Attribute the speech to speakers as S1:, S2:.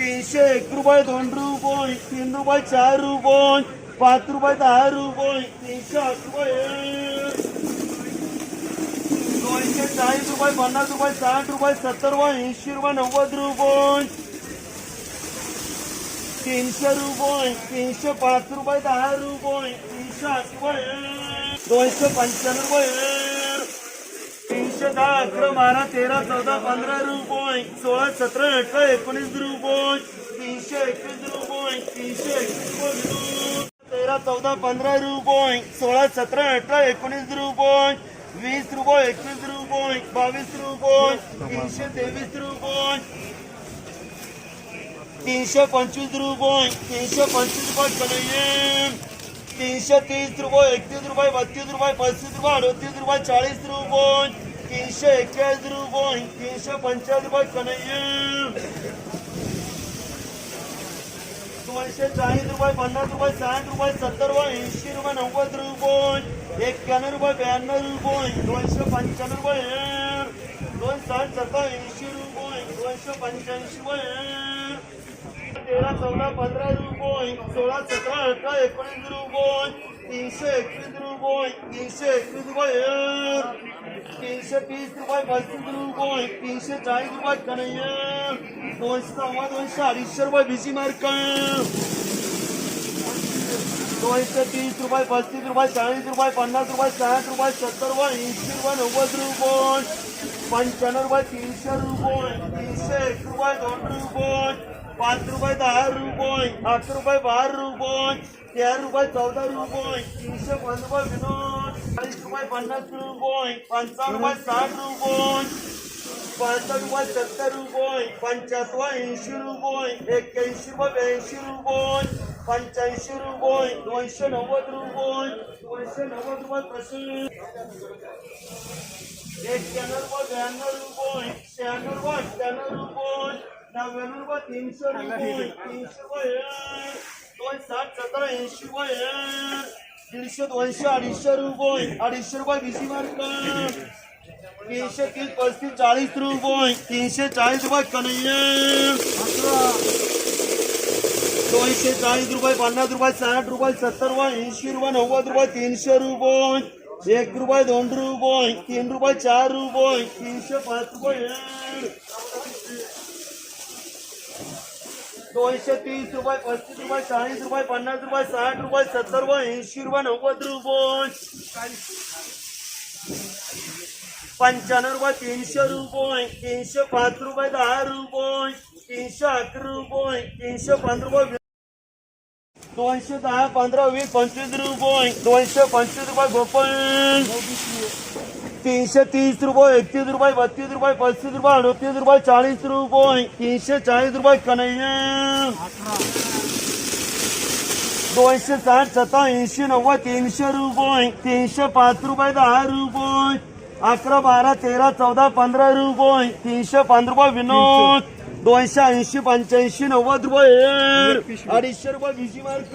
S1: तीनशे, एक रुपये, दोन रुपये, तीन रुपये, चार रुपये, पाच रुपये, दहा रुपये, तीनशे, आठ रुपये. दोनशे चाळीस रुपये, पन्नास रुपये, साठ रुपये, सत्तर रुपये, ऐंशी रुपये, नव्वद रुपये. तीनशे रुपये, तीनशे पाच रुपये, दहा रुपये, तीनशे आठ रुपये. दोनशे पंच्याण्णव रुपये. दहा अकरा बारा तेरा चौदा पंधरा रुपये सोळा सतरा अठरा एकोणीस रुपये तीनशे एकवीस रुपये तीनशे एकवीस तेरा चौदा पंधरा रुपये सोळा सतरा अठरा एकोणीस रुपये वीस रुपये एकवीस रुपये बावीस रुपये तीनशे तेवीस रुपये तीनशे पंचवीस रुपये तीनशे पंचवीस रुपये कन्हैया तीनशे तीस रुपये एकतीस रुपये बत्तीस रुपये पस्तीस रुपये अडतीस रुपये चाळीस रुपये. तीनशे एक्क्याऐंशी रुपये तीनशे पंचाळीस रुपये कन्हैया दोनशे चाळीस रुपये पन्नास रुपये साठ रुपये सत्तर रुपये ऐंशी रुपये नव्वद रुपये एक्क्याण्णव रुपये ब्याण्णव रुपये दोनशे पंच्याण्णव रुपये दोन साठ सत्तर ऐंशी रुपये दोनशे पंच्याऐंशी रुपये तेरा चौदा पंधरा रुपये सोळा सतरा अठरा एकोणीस रुपये तीनशे एकवीस रुपये तीनशे एकवीस रुपये तीनशे तीस रुपये पस्तीस रुपये तीनशे चाळीस रुपये कन्हैया दोनशे सव्वा दोनशे अडीचशे रुपये बिसी मार्क दोनशे तीस रुपये पस्तीस रुपये चाळीस रुपये पन्नास रुपये साठ रुपये सत्तर रुपये ऐंशी रुपये नव्वद रुपये पंच्याण्णव रुपये तीनशे रुपये तीनशे एक रुपये दोन रुपये पाच रुपये दहा रुपये, आठ रुपये बारा रुपये, तेरा रुपये चौदा रुपये, तीनशे पंधरा रुपये विनोद, चाळीस रुपये पन्नास रुपये, पंचावन्न रुपये साठ रुपये पासष्ट रुपये सत्तर रुपये, पंच्याहत्तर ऐंशी रुपये, एक्क्याऐंशी रुपये ब्याऐंशी रुपये, पंच्याऐंशी रुपये, दोनशे नव्वद रुपये, दोनशे नव्वद रुपये प्रश्न एक्क्याण्णव रुपये ब्याण्णव रुपये, शहाण्णव रुपये, अठ्ठ्याण्णव रुपये. नव्याण्णव रुपये तीनशे रुपये तीनशे रुपये दोन साठ सत्तर ऐंशी रुपये दीडशे दोनशे अडीचशे रुपये अडीचशे रुपये बीसी मार्क तीनशे तीस पस्तीस चाळीस रुपये तीनशे चाळीस रुपये कन्हैया। दोनशे चाळीस रुपये पन्नास रुपये साठ रुपये सत्तर रुपये ऐंशी रुपये नव्वद रुपये तीनशे रुपये एक रुपये दोन रुपये तीन रुपये चार रुपये तीनशे पाच रुपये। दोनशे तीस रुपये पस्तीस रुपये चाळीस रुपये पन्नास रुपये साठ रुपये सत्तर रुपये ऐंशी रुपये नव्वद रुपये. पंच्याण्णव रुपये तीनशे रुपये तीनशे पाच रुपये दहा रुपये तीनशे अकरा रुपये तीनशे पंधरा रुपये दोनशे दहा पंधरा वीस पंचवीस रुपये दोनशे पंचवीस रुपये गोपाळ तीनशे तीस रुपये, एकतीस रुपये, बत्तीस रुपये, पस्तीस रुपये, अडतीस रुपये, चाळीस रुपये, तीनशे चाळीस रुपये कन्हैया. दोनशे साठ सत्ता ऐंशी नव्वद, तीनशे रुपये, तीनशे पाच रुपये, दहा रुपये, अकरा, बारा, तेरा, चौदा, पंधरा रुपये, तीनशे पंधरा रुपये विनोद. दोनशे ऐंशी, पंच्याऐंशी, नव्वद रुपये. अडीचशे रुपये बिज़ी मार्क.